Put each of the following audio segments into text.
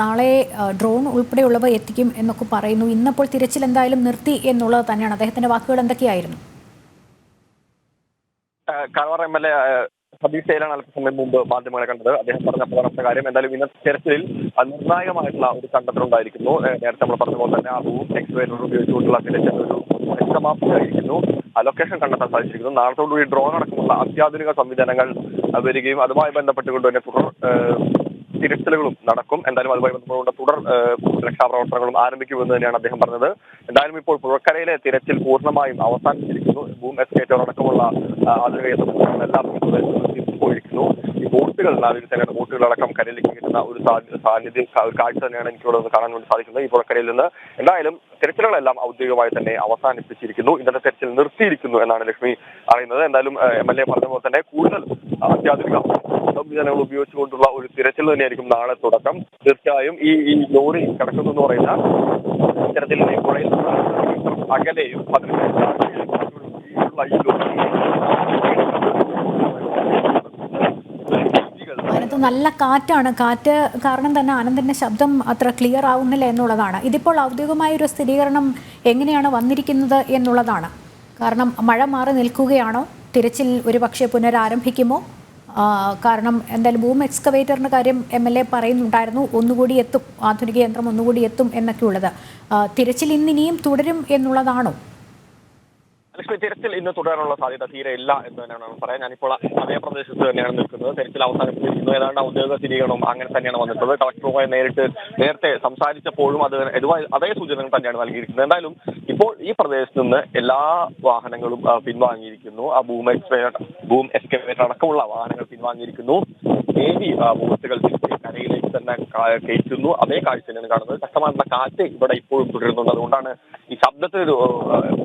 നാളെ ഡ്രോൺ ഉൾപ്പെടെയുള്ളവ എത്തിക്കും എന്നൊക്കെ പറയുന്നു. ഇന്നപ്പോൾ തിരച്ചിൽ എന്തായാലും നിർത്തി എന്നുള്ളത് തന്നെയാണ്. അദ്ദേഹത്തിന്റെ വാക്കുകൾ എന്തൊക്കെയായിരുന്നു? എ സതീഷ് ശൈലാണ് അല്പസമയം മുമ്പ് മാധ്യമങ്ങളെ കണ്ടത്. അദ്ദേഹം പറഞ്ഞ പ്രധാനപ്പെട്ട കാര്യം എന്തായാലും ഇന്നത്തെ തിരച്ചിലിൽ നിർണായകമായിട്ടുള്ള ഒരു കണ്ടെത്തലുണ്ടായിരിക്കുന്നു ഉണ്ടായിരിക്കുന്നു. നേരത്തെ നമ്മൾ പറഞ്ഞ പോലെ തന്നെ ആ ഭൂം എക്സ്വേറ്റർ ഉപയോഗിച്ചുകൊണ്ടുള്ള തിരച്ചിൽ ഒരു വ്യക്തമാക്കുകയായിരിക്കുന്നു ലൊക്കേഷൻ കണ്ടെത്താൻ സാധിച്ചിരിക്കുന്നു. നാളത്തോടുകൂടി ഡ്രോൺ അടക്കമുള്ള അത്യാധുനിക സംവിധാനങ്ങൾ വരികയും അതുമായി ബന്ധപ്പെട്ടുകൊണ്ട് തന്നെ തുടർ തിരച്ചിലുകളും നടക്കും. എന്തായാലും അതുമായി ബന്ധപ്പെട്ടുകൊണ്ട് തുടർ രക്ഷാപ്രവർത്തനങ്ങളും ആരംഭിക്കുമെന്ന് തന്നെയാണ് അദ്ദേഹം പറഞ്ഞത്. എന്തായാലും ഇപ്പോൾ പുഴക്കരയിലെ തിരച്ചിൽ പൂർണമായും അവസാനിച്ചിരിക്കുന്നു. ഭൂമി എസ്കേറ്റർ അടക്കമുള്ള ആധുനിക യന്ത്രങ്ങൾ എല്ലാം ഈ പ്രദേശത്ത് നിന്ന് തിരിച്ചു പോയിരിക്കുന്നു ഈ ബോട്ടുകൾ നാവികസേനയുടെ ബോട്ടുകളടക്കം കരയിലേക്ക് കിട്ടുന്ന ഒരു സാന്നിധ്യം കാഴ്ച തന്നെയാണ് എനിക്കിവിടെ കാണാൻ വേണ്ടി സാധിക്കുന്നത്. ഈ പുഴക്കരയിൽ നിന്ന് എന്തായാലും തിരച്ചിലുകളെല്ലാം ഔദ്യോഗികമായി തന്നെ അവസാനിപ്പിച്ചിരിക്കുന്നു. ഇന്നത്തെ തെരച്ചിൽ നിർത്തിയിരിക്കുന്നു എന്നാണ് ലക്ഷ്മി അറിയുന്നത്. എന്തായാലും എം എൽ എ പറഞ്ഞ പോലെ തന്നെ കൂടുതൽ അത്യാധുനിക സംവിധാനങ്ങൾ ഉപയോഗിച്ചുകൊണ്ടുള്ള ഒരു തിരച്ചിൽ തന്നെയായിരിക്കും നാളെ തുടക്കം. തീർച്ചയായും ഈ ഈ ലോറി കിടക്കുന്നു എന്ന് പറയുന്ന ഇത്തരത്തിൽ പുഴയിൽ അകലെയും അതിന് ഈ ലോറി നല്ല കാറ്റാണ്. കാറ്റ് കാരണം തന്നെ ആനന്ദിന്റെ ശബ്ദം അത്ര ക്ലിയർ ആവുന്നില്ല എന്നുള്ളതാണ്. ഇതിപ്പോൾ ഔദ്യോഗികമായ ഒരു സ്ഥിരീകരണം എങ്ങനെയാണ് വന്നിരിക്കുന്നത് എന്നുള്ളതാണ്. കാരണം മഴ മാറി നിൽക്കുകയാണോ? തിരച്ചിൽ ഒരുപക്ഷെ പുനരാരംഭിക്കുമോ? കാരണം എന്തായാലും ബൂം എക്സ്കവേറ്ററിന്റെ കാര്യം എം എൽ എ പറയുന്നുണ്ടായിരുന്നു. ഒന്നുകൂടി എത്തും. ആധുനിക യന്ത്രം ഒന്നുകൂടി എത്തും എന്നൊക്കെ ഉള്ളത് തിരച്ചിൽ ഇന്നിനിയും തുടരും എന്നുള്ളതാണോ? ലക്ഷ്മി തിരച്ചിൽ ഇന്ന് തുടരാനുള്ള സാധ്യത തീരെ ഇല്ല എന്ന് തന്നെയാണ് പറയാൻ. ഞാനിപ്പോൾ അതേ പ്രദേശത്ത് തന്നെയാണ് നിൽക്കുന്നത്. തിരച്ചിൽ അവസാനിപ്പിച്ചിരിക്കുന്നു ഏതാണ്ട് ഔദ്യോഗിക സ്ഥിരീകരണം അങ്ങനെ തന്നെയാണ് വന്നിട്ടുള്ളത്. കളക്ടറുമായി നേരിട്ട് നേരത്തെ സംസാരിച്ചപ്പോഴും അത് അതേ സൂചനകൾ തന്നെയാണ് നൽകിയിരിക്കുന്നത്. എന്തായാലും ഇപ്പോൾ ഈ പ്രദേശത്ത് നിന്ന് എല്ലാ വാഹനങ്ങളും പിൻവാങ്ങിയിരിക്കുന്നു. ആ ബൂം എക്സ്കവേറ്റർ ബൂം എക്സ്കവേറ്റർ അടക്കമുള്ള വാഹനങ്ങൾ പിൻവാങ്ങിയിരിക്കുന്നു. നേവി ബോട്ടുകൾ കരയിലേക്ക് തന്നെ കയറ്റുന്നു. അതേ കാഴ്ച തന്നെയാണ് കാണുന്നത്. ശക്തമായിട്ടുള്ള കാറ്റ് ഇവിടെ ഇപ്പോഴും തുടരുന്നുണ്ട്. അതുകൊണ്ടാണ് ഈ ശബ്ദത്തിനൊരു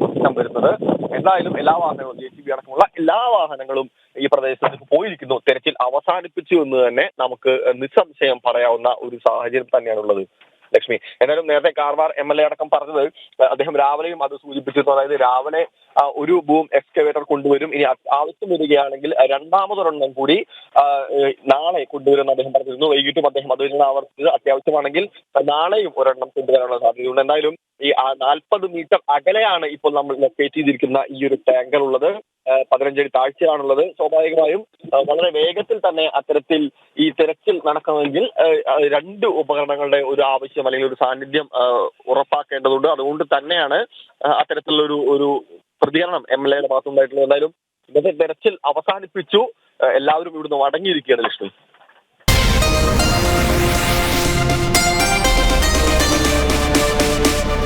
പ്രശ്നം വരുന്നത്. എന്തായാലും എല്ലാ വാഹനങ്ങളും ജെ സി ബി അടക്കമുള്ള എല്ലാ വാഹനങ്ങളും ഈ പ്രദേശത്ത് പോയിരിക്കുന്നു. തെരച്ചിൽ അവസാനിപ്പിച്ചു എന്ന് തന്നെ നമുക്ക് നിസ്സംശയം പറയാവുന്ന ഒരു സാഹചര്യം തന്നെയാണുള്ളത്. ലക്ഷ്മി എന്നാലും നേരത്തെ കാർവാർ എം എൽ എ അടക്കം പറഞ്ഞത് അദ്ദേഹം രാവിലെയും അത് സൂചിപ്പിച്ചിരുന്നു. അതായത് രാവിലെ ഒരു ബൂം എക്സ്കവേറ്റർ കൊണ്ടുവരും. ഇനി ആവശ്യം വരികയാണെങ്കിൽ രണ്ടാമതൊരെണ്ണം കൂടി നാളെ കൊണ്ടുവരുമെന്ന് അദ്ദേഹം പറഞ്ഞിരുന്നു. വൈകിട്ടും അദ്ദേഹം അത് തന്നെ ആവർത്തിച്ചത്. അത്യാവശ്യമാണെങ്കിൽ നാളെയും ഒരെണ്ണം കൊണ്ടുവരാനുള്ള സാധ്യതയുണ്ട്. എന്തായാലും ഈ നാൽപ്പത് മീറ്റർ അകലെയാണ് ഇപ്പോൾ നമ്മൾ ലൊക്കേറ്റ് ചെയ്തിരിക്കുന്ന ഈ ഒരു ടാങ്കർ ഉള്ളത്. പതിനഞ്ചടി താഴ്ചയാണുള്ളത്. സ്വാഭാവികമായും വളരെ വേഗത്തിൽ തന്നെ അത്തരത്തിൽ ഈ തിരച്ചിൽ നടക്കണമെങ്കിൽ രണ്ട് ഉപകരണങ്ങളുടെ ഒരു ആവശ്യം അല്ലെങ്കിൽ ഒരു സാന്നിധ്യം ഉറപ്പാക്കേണ്ടതുണ്ട്. അതുകൊണ്ട് തന്നെയാണ് അത്തരത്തിലുള്ള ഒരു ഒരു പ്രതികരണം എം എൽ എയുടെ ഭാഗത്തുണ്ടായിട്ടുള്ളത് എന്തായാലും ഇന്നത്തെ തെരച്ചിൽ അവസാനിപ്പിച്ചു. എല്ലാവരും ഇവിടുന്ന് മടങ്ങിയിരിക്കുകയാണ് ലക്ഷ്മി.